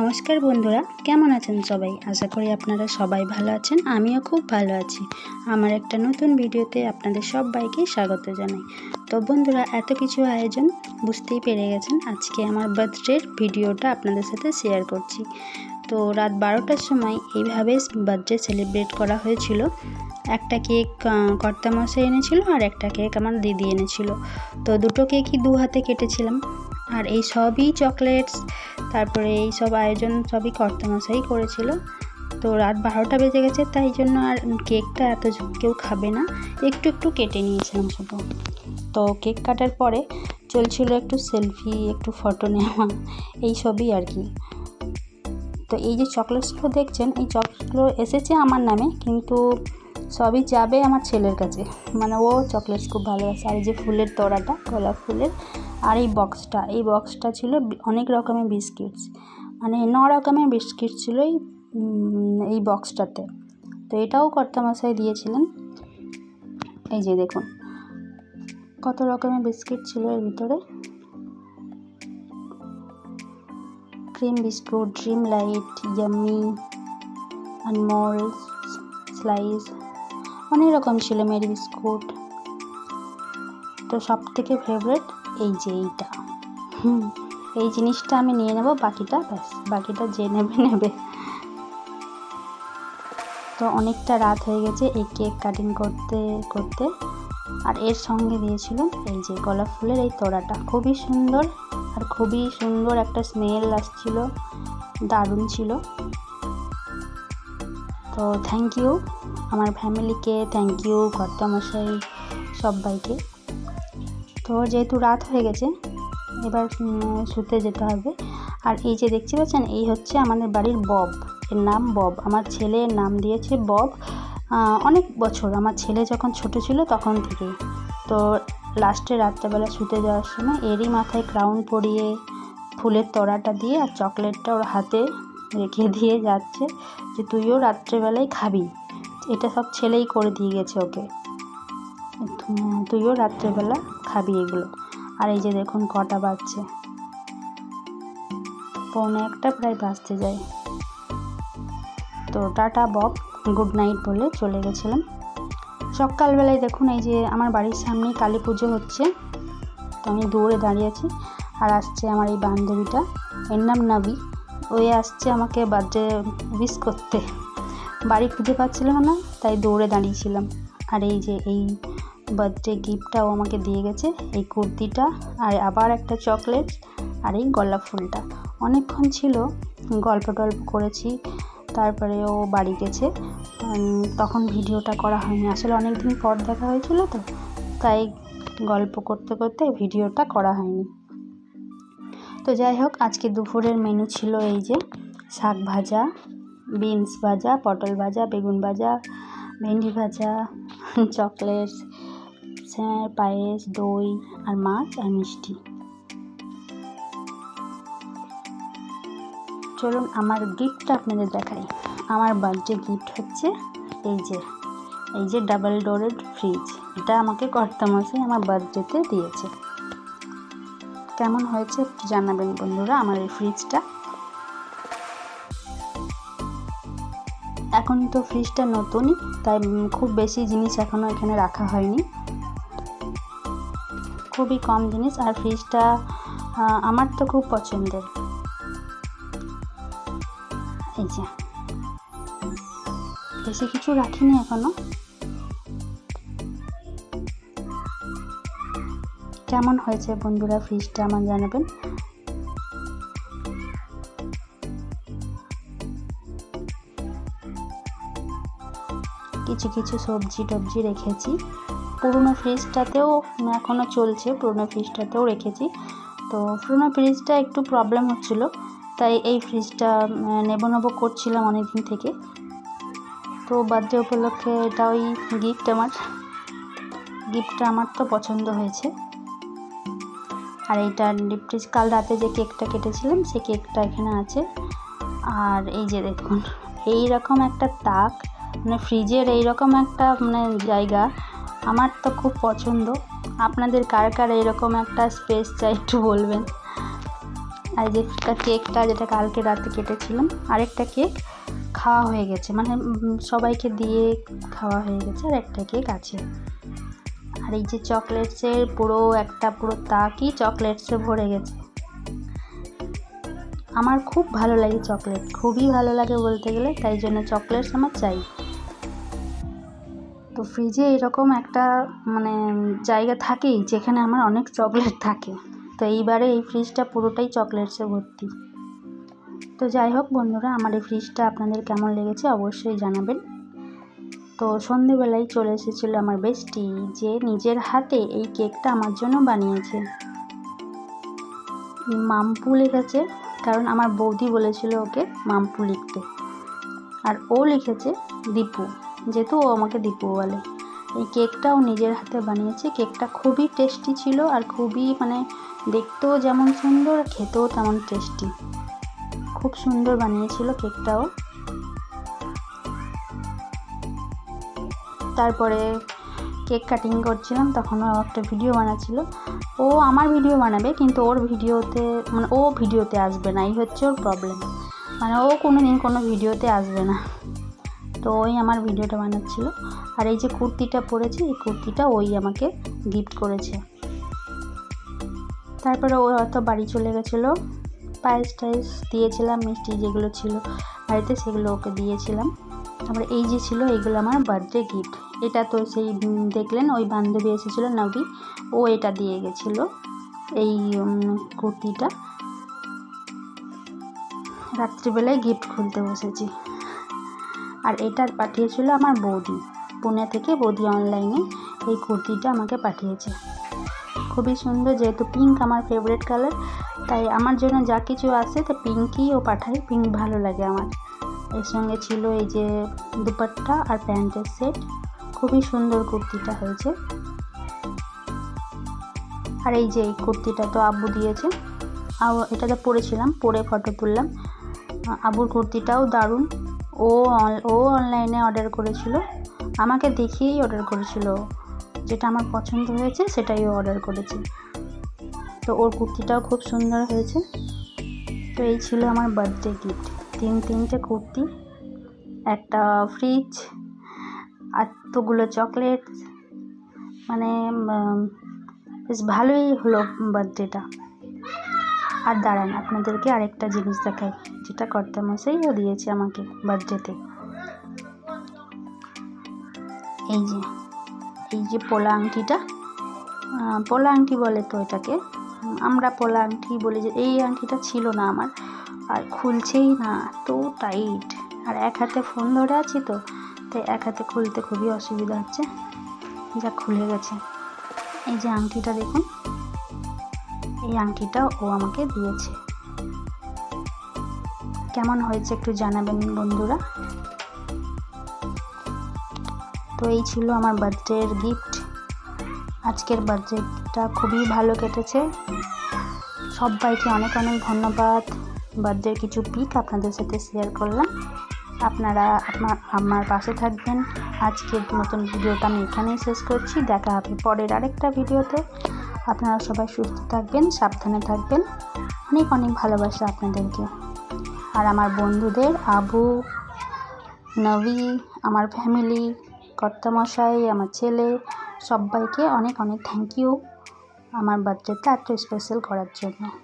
নমস্কার বন্ধুরা, কেমন আছেন সবাই? আশা করি আপনারা সবাই ভালো আছেন, আমিও খুব ভালো আছি। আমার একটা নতুন ভিডিওতে আপনাদের সবাইকে স্বাগত জানাই। তো বন্ধুরা, এত কিছু আয়োজন বুঝতেই পেরে গেছেন, আজকে আমার বার্থডের ভিডিওটা আপনাদের সাথে শেয়ার করছি। তো রাত বারোটার সময় এইভাবে বার্থডে সেলিব্রেট করা হয়েছিল। একটা কেক কর্তামশাই এনেছিল আর একটা কেক আমার দিদি এনেছিল। তো দুটো কেকই দু হাতে কেটেছিলাম। আর এই সবই চকলেটস তারপরে এই সব আয়োজন সবই কর্তামশাই করেছিল। তো রাত বারোটা বেজে গেছে, তাই জন্য আর কেকটা এত কেউ খাবে না। একটু একটু কেটে নিয়েছিলাম শুধু। তো কেক কাটার পরে চলছিল একটু সেলফি একটু ফটো নেওয়া, এই সবই আর কি। তো এই যে চকলেটসগুলো দেখছেন, এই চকলেটগুলো এসেছে আমার নামে, কিন্তু সবই যাবে আমার ছেলের কাছে। মানে ও চকলেটস খুব ভালোবাসে। আর এই যে ফুলের তোড়াটা গোলাপ ফুলের আর এই বক্সটা এই বক্সটা ছিল অনেক রকমের বিস্কিটস মানে ন রকমের বিস্কিট ছিল এই এই বক্সটাতে তো এটাও কর্তামশাই দিয়েছিলেন। এই যে দেখুন, কত রকমের বিস্কিট ছিল এর ভিতরে। Cream biscuit dream light yummy Anmol slice অনেক রকম ছিল মেরি বিস্কুট তো সব থেকে ফেভারেট এই যে এইটা। হুম, এই জিনিসটা আমি নিয়ে নেব, বাকিটা ব্যাস, বাকিটা যে নেবে নেবে। তো অনেকটা রাত হয়ে গেছে এই কেক কাটিং করতে করতে। আর এর সঙ্গে দিয়েছিলাম এই যে গোলাপ ফুলের এই তোড়াটা। খুবই সুন্দর আর খুবই সুন্দর একটা স্মেল আসছিল, দারুণ ছিল। তো থ্যাংক ইউ আমার ফ্যামিলিকে থ্যাংক ইউ কর্তামশাই সবাইকে। তো যেহেতু রাত হয়ে গেছে, এবার শুতে যেতে হবে। আর এই যে দেখতে পাচ্ছেন, এই হচ্ছে আমাদের বাড়ির বব। এর নাম বব। আমার ছেলের নাম দিয়েছে বব। অনেক বছর। আমার ছেলে যখন ছোট ছিল তখন থেকেই। তো লাস্টে রাত্রেবেলা শুতে যাওয়ার সময় এরই মাথায় ক্রাউন পরিয়ে, ফুলের তোড়াটা দিয়ে আর চকলেটটা ওর হাতে রেখে দিয়ে যাচ্ছে যে, তুইও রাত্রেবেলায় খাবি। এটা সব ছেলেই করে দিয়ে গেছে ওকে। তুইও রাত্রেবেলা খাবি এগুলো। আর এই যে দেখুন কটা বাজছে। পৌনে একটা প্রায় বাজতে যায়। তো টাটা বব গুড নাইট বলে চলে গেছিলাম। সকালবেলায় দেখুন এই যে আমার বাড়ির সামনে কালী পুজো হচ্ছে। তো আমি দৌড়ে দাঁড়িয়ে আছি। আর আসছে আমার এই বান্ধবীটা। এর নাম নাবি। ওই আসছে আমাকে বার্থডে উইশ করতে। বাড়ি খুঁজে পাচ্ছিলাম না, তাই দৌড়ে দাঁড়িয়েছিলাম। আর এই যে এই বার্থডে গিফটটাও আমাকে দিয়ে গেছে। এই কুর্তিটা আর আবার একটা চকলেট আর এই গোলাপ ফুলটা। অনেকক্ষণ ছিল, গল্প টল্প করেছি, তারপরে ও বাড়ি গেছে। তখন ভিডিওটা করা হয়নি। আসলে অনেক দিন পর দেখা হয়েছিল তো, তাই গল্প করতে করতে ভিডিওটা করা হয়নি। তো যাই হোক, আজকে দুপুরের মেনু ছিল এই যে শাক ভাজা বিনস ভাজা, পটল ভাজা, বেগুন ভাজা, ভেন্ডি ভাজা চকলেটস স্যাঁ পায়েস, দই আর মাছ আর মিষ্টি। চলুন আমার গিফটটা আপনাদের দেখাই। আমার বার্থডে গিফট হচ্ছে এই যে এই যে ডাবল ডোরের ফ্রিজ এটা আমাকে কর্তামশাই আমার বার্থডেতে দিয়েছে। কেমন হয়েছে একটু জানাবেন বন্ধুরা আমার এই ফ্রিজটা এখন তো ফ্রিজটা নতুনই, তাই খুব বেশি জিনিস এখনও এখানে রাখা হয়নি। খুবই কম জিনিস আর ফ্রিজটা আমার তো খুব পছন্দের। এই যে। বেশি কিছু রাখিনি এখনও। কেমন হয়েছে বন্ধুরা ফ্রিজটা আমার জানাবেন? কিছু কিছু সবজি টবজি রেখেছি। পুরনো ফ্রিজটাতেও এখনও চলছে, পুরনো ফ্রিজটাতেও রেখেছি। তো পুরনো ফ্রিজটা একটু প্রবলেম হচ্ছিল, তাই এই ফ্রিজটা নেব নেব করছিলাম অনেক দিন থেকে। তো বার্থডে উপলক্ষে এটা ওই গিফট আমার। গিফটটা আমার তো পছন্দ হয়েছে। আর এইটা ডিপ ফ্রিজ কাল রাতে যে কেকটা কেটেছিলাম সেই কেকটা এখানে আছে। আর এই যে দেখুন এই রকম একটা তাক মানে ফ্রিজের এইরকম একটা মানে জায়গা আমার তো খুব পছন্দ। আপনাদের কার কার এরকম একটা স্পেস চাই একটু বলবেন? আর যে কেকটা যেটা কালকে রাতে কেটেছিলাম, আরেকটা কেক খাওয়া হয়ে গেছে। মানে সবাইকে দিয়ে খাওয়া হয়ে গেছে আর একটা কেক আছে। আর এই যে চকলেটসের পুরো একটা পুরো তাকই চকলেটসে ভরে গেছে। আমার খুব ভালো লাগে চকলেট খুবই ভালো লাগে বলতে গেলে, তাই জন্য চকলেটস আমার চাই। ফ্রিজে এরকম একটা মানে জায়গা থাকেই যেখানে আমার অনেক চকলেট থাকে। তো এইবারে এই ফ্রিজটা পুরোটাই চকলেটসে ভর্তি। তো যাই হোক বন্ধুরা, আমার এই ফ্রিজটা আপনাদের কেমন লেগেছে অবশ্যই জানাবেন। তো সন্ধেবেলায় চলে এসেছিল আমার বেস্টি যে নিজের হাতে এই কেকটা আমার জন্য বানিয়েছে। মাম্পু লিখেছে, কারণ আমার বৌদি বলেছিল ওকে মাম্পু লিখতে। আর ও লিখেছে, দীপু। যেহেতু ও আমাকে দীপু বলে। এই কেকটাও নিজের হাতে বানিয়েছে। কেকটা খুবই টেস্টি ছিল আর খুবই মানে দেখতেও যেমন সুন্দর, খেতেও তেমন টেস্টি খুব সুন্দর বানিয়েছিল কেকটাও। তারপরে কেক কাটিং করছিলাম তখন ও একটা ভিডিও বানাচ্ছিল। ও আমার ভিডিও বানাবে, কিন্তু ওর ভিডিওতে মানে ও ভিডিওতে আসবে না। এই হচ্ছে ওর প্রবলেম মানে ও কোনো দিন কোনো ভিডিওতে আসবে না। তো ওই আমার ভিডিওটা বানাচ্ছিল। আর এই যে কুর্তিটা পরেছি, এই কুর্তিটা ওই আমাকে গিফট করেছে। তারপরে ও হয়তো বাড়ি চলে গেছিল। পায়েস টায়েস দিয়েছিলাম, মিষ্টি যেগুলো ছিল বাড়িতে সেগুলো ওকে দিয়েছিলাম। তারপরে এই যে ছিল এইগুলো আমার বার্থডে গিফট এটা তো সেই দেখলেন, ওই বান্ধবী এসেছিল নবী ও এটা দিয়ে গেছিল, এই কুর্তিটা। রাত্রিবেলায় গিফট খুলতে বসেছি। আর এটা পাঠিয়েছিল আমার বৌদি। পুনে থেকে বৌদি অনলাইনে এই কুর্তিটা আমাকে পাঠিয়েছে। খুবই সুন্দর, যেহেতু পিঙ্ক আমার ফেভারিট কালার তাই আমার জন্য যা কিছু আসে তো পিঙ্কই ও পাঠায় পিঙ্ক ভালো লাগে আমার। এর সঙ্গে ছিল এই যে দুপাট্টা আর প্যান্টের সেট খুবই সুন্দর কুর্তিটা হয়েছে। আর এই যে এই কুর্তিটা তো আব্বু দিয়েছে। এটাতে পরেছিলাম, পরে ফটো তুললাম। আবুর কুর্তিটাও দারুণ। ও ও অনলাইনে অর্ডার করেছিল। আমাকে দেখিয়েই অর্ডার করেছিল। যেটা আমার পছন্দ হয়েছে, সেটাই ও অর্ডার করেছে। তো ওর কুর্তিটাও খুব সুন্দর হয়েছে। তো এই ছিল আমার বার্থডে গিফট তিন তিনটে কুর্তি, একটা ফ্রিজ এতগুলো চকলেট মানে বেশ ভালোই হলো বার্থডেটা আর দাঁড়ান, আপনাদেরকে আরেকটা জিনিস দেখাই। যেটা কর্তামশাইও দিয়েছে আমাকে বার্থডেতে। এই যে এই যে পোলা আংটিটা। পোলা আংটি বলে তো এটাকে। আমরা পোলা আংটি বলি যে, এই আংটিটা ছিল না আমার, আর খুলছেই না তো টাইট আর এক হাতে ফোন ধরে আছি তো, তাই এক হাতে খুলতে খুবই অসুবিধা হচ্ছে। যা খুলে গেছে। এই যে আংটিটা দেখুন। এই আংটিটা ও আমাকে দিয়েছে। কেমন হয়েছে একটু জানাবেন বন্ধুরা? তো এই ছিল আমার বার্থডের গিফট। আজকের বার্থডেটা খুবই ভালো কেটেছে। সবাইকে অনেক অনেক ধন্যবাদ। বার্থডের কিছু পিক আপনাদের সাথে শেয়ার করলাম। আপনারা আপনার, আমার পাশে থাকবেন। আজকের মতন ভিডিওটা আমি এখানেই শেষ করছি। দেখা হবে পরের আরেকটা ভিডিওতে। আপনারা সবাই সুস্থ থাকবেন, সাবধানে থাকবেন। অনেক অনেক ভালোবাসা আপনাদেরকে। আর আমার বন্ধুদের, আবু, নবী, আমার ফ্যামিলি কর্তামশাই, আমার ছেলে, সবাইকে অনেক অনেক থ্যাংক ইউ আমার বার্থডেটা এত স্পেশাল করার জন্য।